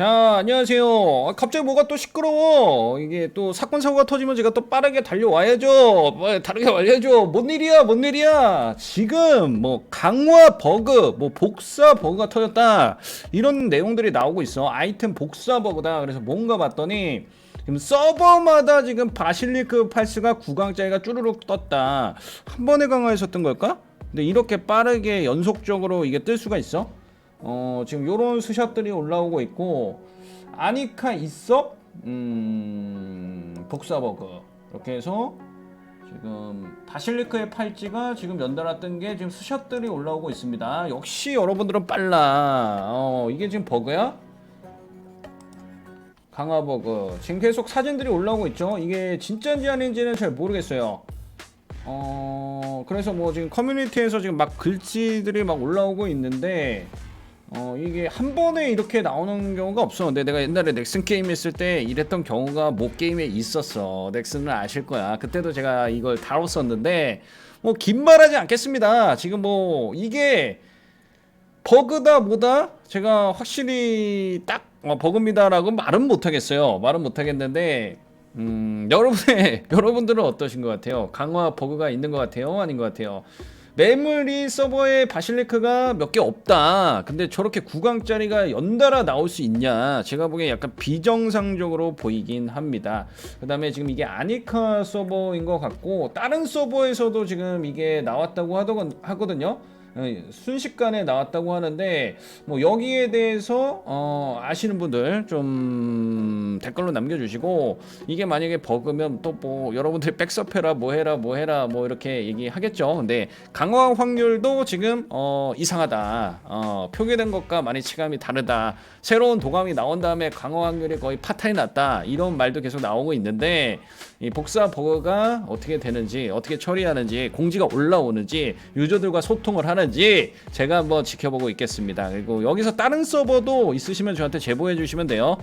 자, 안녕하세요. 아, 갑자기 뭐가 또 시끄러워. 이게 또 사건 사고가 터지면 제가 또 빠르게 달려와야죠. 뭐 다르게 와야죠. 뭔 일이야, 뭔 일이야. 지금 뭐 강화 버그, 뭐 복사 버그가 터졌다. 이런 내용들이 나오고 있어. 아이템 복사 버그다. 그래서 뭔가 봤더니 지금 서버마다 지금 바실리크 팔스가 9강짜리가 쭈루룩 떴다. 한 번에 강화했었던 걸까? 근데 이렇게 빠르게 연속적으로 이게 뜰 수가 있어? 어 지금 요런 스샷들이 올라오고 있고 아니카 있어? 음 복사버그. 이렇게 해서 지금 바실리크의 팔찌가 지금 연달아 뜬 게 지금 스샷들이 올라오고 있습니다. 역시 여러분들은 빨라. 어 이게 지금 버그야? 강화 버그. 지금 계속 사진들이 올라오고 있죠? 이게 진짜인지 아닌지는 잘 모르겠어요. 어 그래서 뭐 지금 커뮤니티에서 지금 막 글씨들이 막 올라오고 있는데 어 이게 한 번에 이렇게 나오는 경우가 없어. 근데 내가 옛날에 넥슨 게임 했을 때 이랬던 경우가 모 게임에 있었어. 넥슨은 아실 거야. 그때도 제가 이걸 다뤘었는데 뭐 긴 말하지 않겠습니다. 지금 뭐 이게 버그다 뭐다 제가 확실히 딱 어, 버그입니다라고 말은 못하겠어요. 말은 못하겠는데 음, 여러분의 여러분들은 어떠신 것 같아요? 강화 버그가 있는 것 같아요? 아닌 것 같아요? 메모리 서버에 바실리크가 몇 개 없다. 근데 저렇게 9강짜리가 연달아 나올 수 있냐? 제가 보기엔 약간 비정상적으로 보이긴 합니다. 그 다음에 지금 이게 아니카 서버인 것 같고, 다른 서버에서도 지금 이게 나왔다고 하더건, 하거든요. 어, 순식간에 나왔다고 하는데 뭐 여기에 대해서 어 아시는 분들 좀 댓글로 남겨주시고 이게 만약에 버그면 또 뭐 여러분들이 백섭해라 뭐해라 뭐해라 뭐 이렇게 얘기하겠죠. 근데 강화 확률도 지금 어 이상하다. 어 표기된 것과 많이 체감이 다르다. 새로운 도감이 나온 다음에 강화 확률이 거의 파탄이 났다. 이런 말도 계속 나오고 있는데 이 복사 버그가 어떻게 되는지 어떻게 처리하는지 공지가 올라오는지 유저들과 소통을 하는지 제가 한번 지켜보고 있겠습니다. 그리고 여기서 다른 서버도 있으시면 저한테 제보해 주시면 돼요.